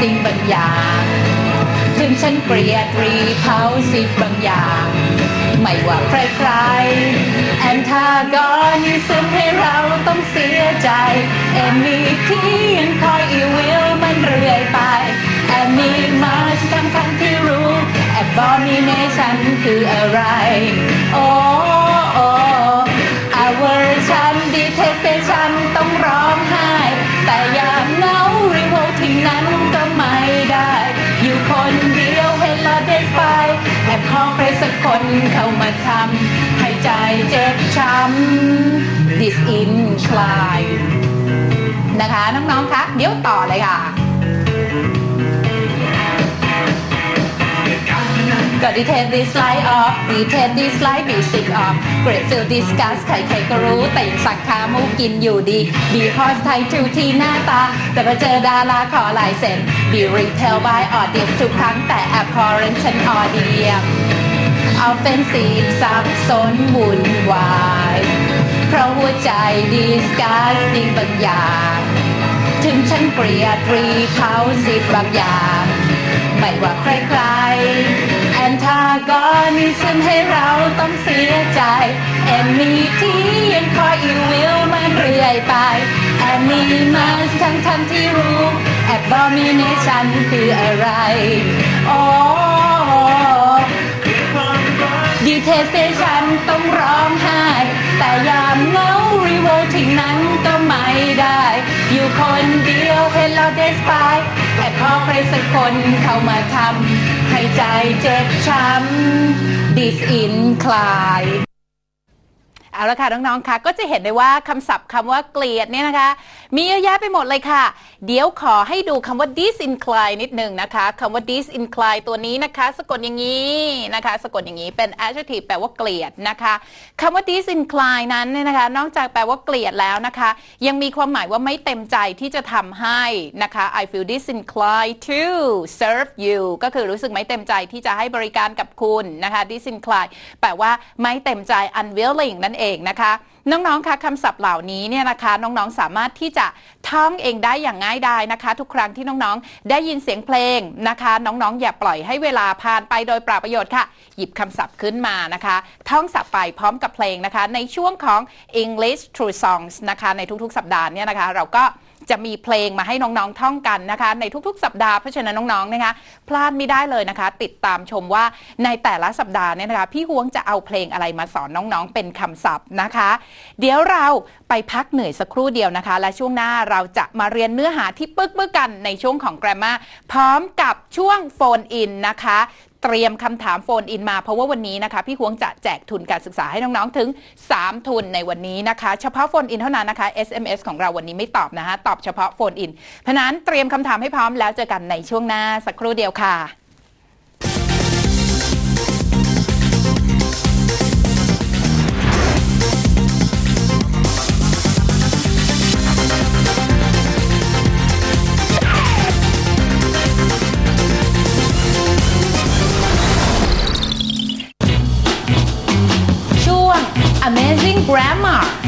สิ่งบางอย่าง ถึงฉันเกลียดรีเขาสิ่งบางอย่าง ไม่ว่าใครๆแอนทากอนิซึมให้เราต้องเสียใจ เอมีที่ยังคอยอีวิล ครสักคนเข้ามาทำให้ใจเจ็บช้ำ disincline นะคะ น้อง ๆ คะเดี๋ยวต่อเลยค่ะก็ดีเทลดีสไลด์ออฟดีเทลดีสไลด์บีสิกออฟเกรดฟิลดิสกัสใครๆก็รู้ แต่ยังสักขามูกินอยู่ดีบีฮอสไทยทูทีหน้าตา แต่พอเจอดาราขอลายเซ็นบีรีเทลบายออเดียทุกครั้งแต่แอปพอร์เรนชันออเดียม เอาเป็นสีสับสนวุ่นวาย เพราะหัวใจดีสกัสดิ้งบางอย่าง ถึงฉันเกลียดรีเขาสิบบางอย่าง ไม่ว่าใครๆ แอนทากอนิซึมให้เราต้องเสียใจ แอนมีที่ยังคอยอีวิลมันเรื่อยไป แอนมีมาทั้งทันๆที่รู้ แอบบอมิเนชันคืออะไรโอ้ดี เทสเตชันต้องร้องไห้ แต่ยามเหงารีโวทิ้งนั้นก็ไม่ได้ อยู่คนเดียวเห็นเราเดสไปแต่พอใครสักคนเข้ามาทำให้ใจเจ็บช้ำดิสอินคลาย เอาละค่ะน้องๆค่ะก็จะเห็นได้ว่าคำศัพท์คำว่าเกลียดเนี่ยนะคะ มีเยอะแยะไปหมดเลยค่ะ เดี๋ยวขอให้ดูคำว่า disincline นิดหนึ่งนะคะคำว่า disincline ตัวนี้นะคะ สะกดอย่างนี้นะคะ สะกดอย่างนี้เป็น adjective แปลว่าเกลียดนะคะคำว่า disincline นั้นเนี่ยนะคะ นอกจากแปลว่าเกลียดแล้วนะคะ ยังมีความหมายว่าไม่เต็มใจที่จะทำให้นะคะ I feel disinclined to serve you ก็คือรู้สึกไม่เต็มใจที่จะให้บริการกับคุณนะคะ disincline แปลว่าไม่เต็มใจ unwilling นั่นเองนะคะน้องๆ คะคำศัพท์เหล่านี้เนี่ยนะคะน้องๆ สามารถที่จะท่องเองได้อย่างง่ายดายนะคะ ทุกครั้งที่น้องๆ ได้ยินเสียงเพลงนะคะ น้องๆ อย่าปล่อยให้เวลาผ่านไปโดยปราประโยชน์ค่ะ หยิบคำศัพท์ขึ้นมานะคะ ท่องศัพท์ไปพร้อมกับเพลงนะคะ ในช่วงของ English True Songs นะคะในทุกๆ สัปดาห์เนี่ยนะคะ เราก็ จะมีเพลงมาให้น้องๆท่องกันนะคะ ในทุกๆ สัปดาห์เพราะฉะนั้นน้องๆนะคะ พลาดไม่ได้เลยนะคะ ติดตามชมว่าในแต่ละสัปดาห์เนี่ยนะคะ พี่ฮวงจะเอาเพลงอะไรมาสอนน้องๆ เป็นคำศัพท์นะคะ เดี๋ยวเราไปพักเหนื่อยสักครู่เดียวนะคะ และช่วงหน้าเราจะมาเรียนเนื้อหาที่ปึกๆกันในช่วงของ Grammar พร้อมกับช่วงโฟนอินนะคะ เตรียมคำถามโฟนอินมา เพราะว่าวันนี้นะคะ พี่ฮวงจะแจกทุนการศึกษาให้น้องๆถึง 3 ทุนในวันนี้นะคะ เฉพาะโฟนอินเท่านั้นนะคะ SMS ของเราวันนี้ไม่ตอบนะคะตอบเฉพาะโฟนอินเพราะนั้นเตรียมคำถามให้พร้อมแล้วเจอกันในช่วงหน้าสักครู่เดียวค่ะ Grammar เอา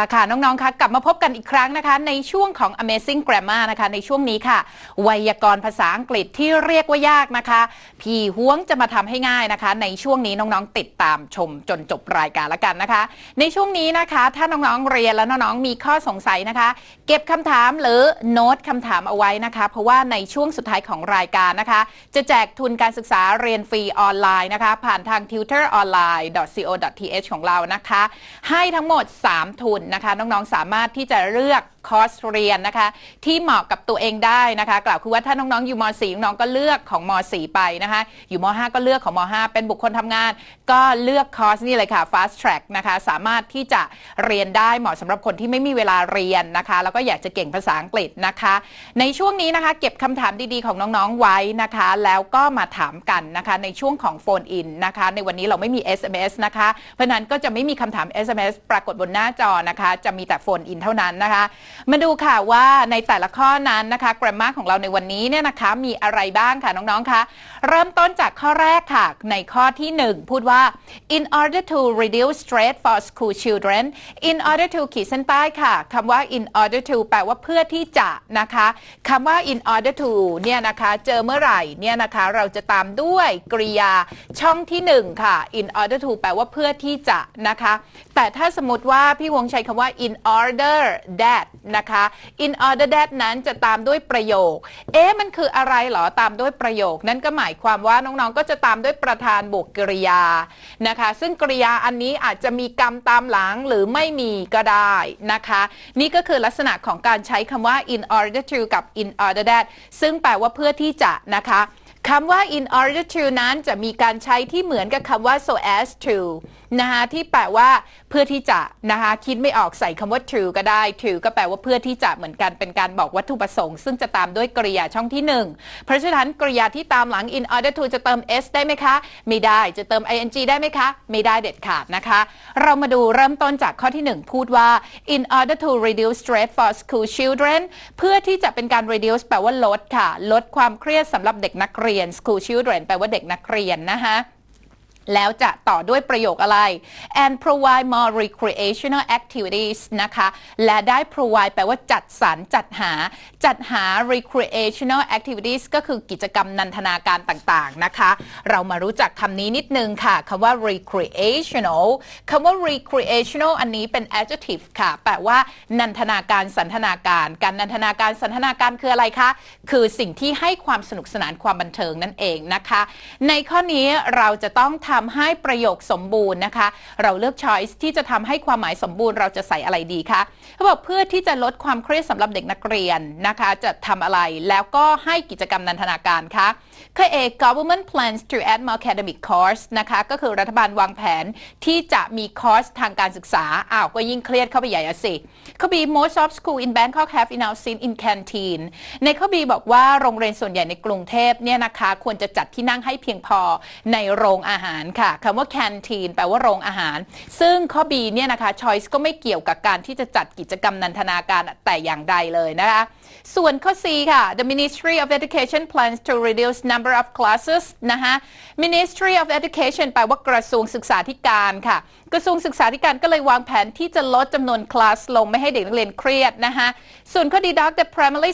ละค่ะ น้องๆ คะกลับมาพบกันอีกครั้งนะคะ ในช่วงของ Amazing Grammar นะคะ ในช่วงนี้ค่ะ ไวยากรณ์ภาษาอังกฤษที่เรียกว่ายากนะคะ พี่ฮ้วงจะมาทำให้ง่ายนะคะ ในช่วงนี้น้องๆ ติดตามชมจนจบรายการละกันนะคะ ในช่วงนี้นะคะ ถ้าน้องๆ เรียนแล้วน้องๆ มีข้อสงสัยนะคะ เก็บคำถามหรือโน้ตคำถามเอาไว้นะคะ เพราะว่าในช่วงสุดท้ายของรายการนะคะ จะแจกทุนการศึกษาเรียนฟรีออนไลน์นะคะ ผ่านทาง tutoronline.co.th ของเรานะคะ ให้ทั้งหมด 3 ทุนนะคะ น้องๆสามารถที่จะเลือก คอร์สเรียนนะคะ ที่เหมาะกับตัวเองได้นะคะ กล่าวคือว่าถ้าน้องๆอยู่ม .4 น้องก็เลือกของม .4 ไปนะคะ อยู่ม .5 ก็เลือกของม .5 เป็นบุคคลทำงาน ก็เลือกคอร์สนี่เลยค่ะ fast track นะคะสามารถที่จะเรียนได้เหมาะสำหรับคนที่ไม่มีเวลาเรียนนะคะ แล้วก็อยากจะเก่งภาษาอังกฤษนะคะ ในช่วงนี้นะคะ เก็บคำถามดีๆของน้องๆไว้นะคะ แล้วก็มาถามกันนะคะในช่วงของโฟนอินนะคะ ในวันนี้เราไม่มี SMS นะคะ เพราะนั้นก็จะไม่มีคำถาม SMS ปรากฏบนหน้าจอนะคะ จะมีแต่โฟนอินเท่านั้นนะคะมาดูค่ะว่าในแต่ละข้อนั้นนะคะ grammar ของเราในวันนี้เนี่ยนะคะมีอะไรบ้างค่ะน้องๆคะเริ่มต้นจากข้อแรกค่ะ ในข้อที่ 1 พูดว่า in order to reduce stress for school children in order to ขีดเส้นใต้ค่ะคำว่า in order to แปลว่าเพื่อที่จะนะคะคำว่า in order to เนี่ยนะคะเจอเมื่อไหร่เนี่ยนะคะเราจะตามด้วยกริยาช่องที่ 1 ค่ะ in order to แปลว่าเพื่อที่จะนะคะ แต่ถ้าสมมติว่าพี่วงใช้คำว่า in order that นะคะ in order that นั้นจะตามด้วยประโยค เอ๊ะมันคืออะไรเหรอตามด้วยประโยค นั่นก็หมายความว่าน้องๆ ก็จะตามด้วยประธานบวกกริยานะคะ ซึ่งกริยาอันนี้อาจจะมีกรรมตามหลังหรือไม่มีก็ได้นะคะ นี่ก็คือลักษณะของการใช้คำว่า in order to กับ in order that ซึ่งแปลว่าเพื่อที่จะนะคะ คำว่า in order to นั้นจะมีการใช้ที่เหมือนกับคำว่า so as to นะคะที่แปลว่าเพื่อที่จะนะคะคิดไม่ออกใส่คำว่า true ก็ได้ true ก็แปลว่าเพื่อที่จะเหมือนกันเป็นการบอกวัตถุประสงค์ ซึ่งจะตามด้วยกริยาช่องที่ 1 เพราะฉะนั้นกริยาที่ตามหลัง in order to จะเติม s ได้ไหมคะ ไม่ได้จะเติม ing ได้ไหมคะ ไม่ได้เด็ดขาดนะคะ เรามาดูเริ่มต้นจากข้อที่ 1 พูดว่า in order to reduce stress for school children เพื่อที่จะเป็นการ reduce แปลว่าลดค่ะ ลดความเครียดสำหรับเด็กนักเรียน school children แปลว่าเด็กนักเรียนนะคะ แล้วจะต่อด้วยประโยคอะไร and provide more recreational activities นะคะ และได้ provide แปลว่าจัดสรรจัดหา จัดหา recreational activities ก็คือกิจกรรมนันทนาการต่าง ๆ นะคะ เรามารู้จักคำนี้นิดนึงค่ะ คำว่า recreational คำว่า recreational อันนี้เป็น adjective ค่ะ แปลว่า นันทนาการ สันทนาการ การนันทนาการ สันทนาการคืออะไรคะ คือสิ่งที่ให้ความสนุกสนานความบันเทิงนั่นเองนะคะ ในข้อนี้เราจะต้องททำให้ประโยคสมบูรณ์นะคะ เราเลือก choice ที่จะทำให้ความหมายสมบูรณ์เราจะใส่อะไรดีคะเขาบอกเพื่อที่จะลดความเครียดสำหรับเด็กนักเรียนนะคะ จะทำอะไรแล้วก็ให้กิจกรรมนันทนาการคะข้อ A government plans to add more academic course นะคะก็คือรัฐบาลวางแผนที่จะมีคอร์สทางการศึกษาอ้าวก็ยิ่งเครียดเข้าไปใหญ่อะสิข้อ B most of school in Bangkok have enough seat in canteen ในข้อ B บอกว่าโรงเรียนส่วนใหญ่ในกรุงเทพเนี่ยนะคะควรจะจัดที่นั่งให้เพียงพอในโรงอาหารค่ะคำว่า canteen แปลว่าโรงอาหาร ซึ่งข้อ B เนี่ยนะคะ choice ก็ไม่เกี่ยวกับการที่จะจัดกิจกรรมนันทนาการแต่อย่างใดเลยนะคะ ส่วนข้อ C ค่ะ the Ministry of Education plans to reduce number of classes นะคะ Ministry of Education แปลว่ากระทรวงศึกษาธิการค่ะ กระทรวงศึกษาธิการก็เลยวางแผนที่จะลดจำนวนคลาสลงไม่ให้เด็กนักเรียนเครียดนะคะส่วนข้อ D Dr. primary